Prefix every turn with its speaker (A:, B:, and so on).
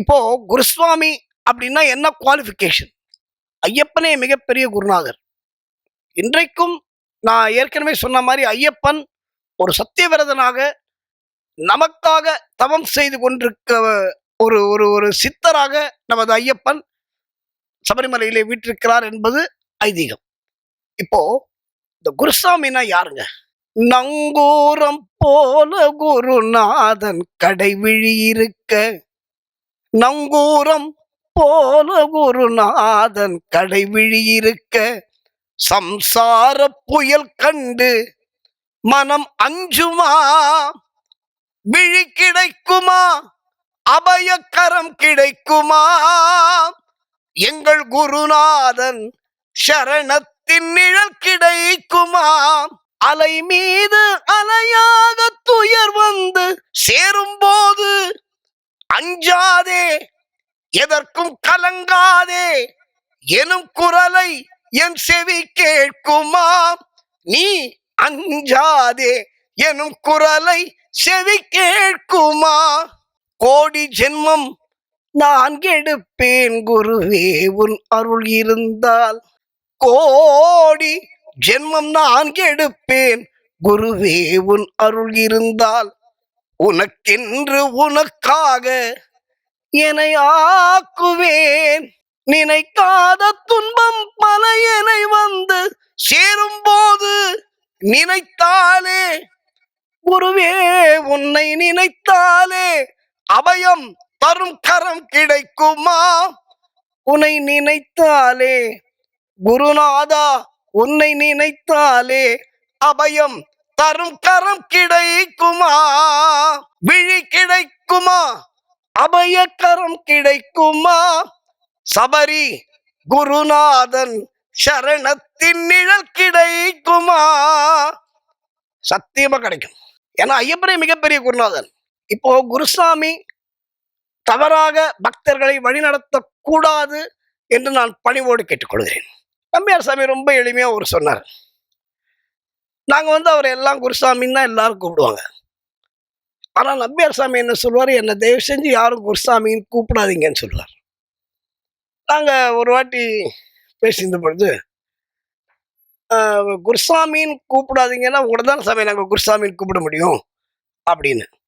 A: இப்போ குருசுவாமி அப்படின்னா என்ன குவாலிஃபிகேஷன் ஐயப்பனே மிகப்பெரிய குருநாதர். இன்றைக்கும் நான் ஏற்கனவே சொன்ன மாதிரி ஐயப்பன் ஒரு சத்தியவிரதனாக நமக்காக தவம் செய்து கொண்டிருக்க ஒரு ஒரு ஒரு சித்தராக நமது ஐயப்பன் சபரிமலையிலே வீற்றிருக்கிறார் என்பது ஐதீகம். இப்போ இந்த குருசாமினா யாருங்க? நங்கூரம் போல குருநாதன் கடைவிழி இருக்க நங்கூரம் போல குருநாதன் கடைவிழி இருக்க சம்சார புயல் கண்டு மனம் அஞ்சுமா? விழி கிடைக்குமா? அபயக்கரம் கிடைக்குமா? எங்கள் குருநாதன் சரணத்தின் நிழல் கிடைக்குமா? அலை மீது அலையாக துயர் வந்து சேரும்போது அஞ்சாதே எதற்கும் கலங்காதே. எனும் குரலை என் செவி கேட்குமா? நீ அஞ்சாதே. எனும் குரலை செவி கேட்குமா? கோடி ஜென்மம் நான் கெடுப்பேன் குருவே உன் அருள் இருந்தால். கோடி ஜென்மம் நான் கெடுப்பேன் குருவே உன் அருள் இருந்தால். உனக்கென்று உனக்காக என்னை ஆக்குவேன். நினைக்காத துன்பம் பல என்னை வந்து சேரும்போது நினைத்தாலே குருவே உன்னை நினைத்தாலே அபயம் தரும் கரம் கிடைக்குமா? உன்னை நினைத்தாலே குருநாதா உன்னை நினைத்தாலே அபயம் தரும் கரம் கிடைக்குமா? விழி கிடைக்குமா? அபயக்கரம் கிடைக்குமா? சபரி குருநாதன் சரணத்தின் நிழல் கிடைக்குமா? சத்தியமா கிடைக்கும். ஏன்னா ஐயப்பனே மிகப்பெரிய குருநாதன். இப்போ குருசாமி தவறாக பக்தர்களை வழிநடத்த கூடாது என்று நான் பணிவோடு கேட்டுக்கொள்கிறேன். நம்பியார் சாமி ரொம்ப எளிமையா ஒரு சொன்னார். நாங்க வந்து அவரை எல்லாம் குருசாமின்னு தான் எல்லாரும் கூப்பிடுவாங்க. ஆனால் நம்பியார் சாமி என்ன சொல்வார் என்னை தயவு செஞ்சு யாரும் குருசாமின்னு கூப்பிடாதீங்கன்னு சொல்லுவார். நாங்கள் ஒரு வாட்டி பேசியிருந்த பொழுது குருசாமின்னு கூப்பிடாதீங்கன்னா உங்களை தான் சாமி நாங்கள் குருசாமின்னு கூப்பிட முடியும்? அப்படின்னு.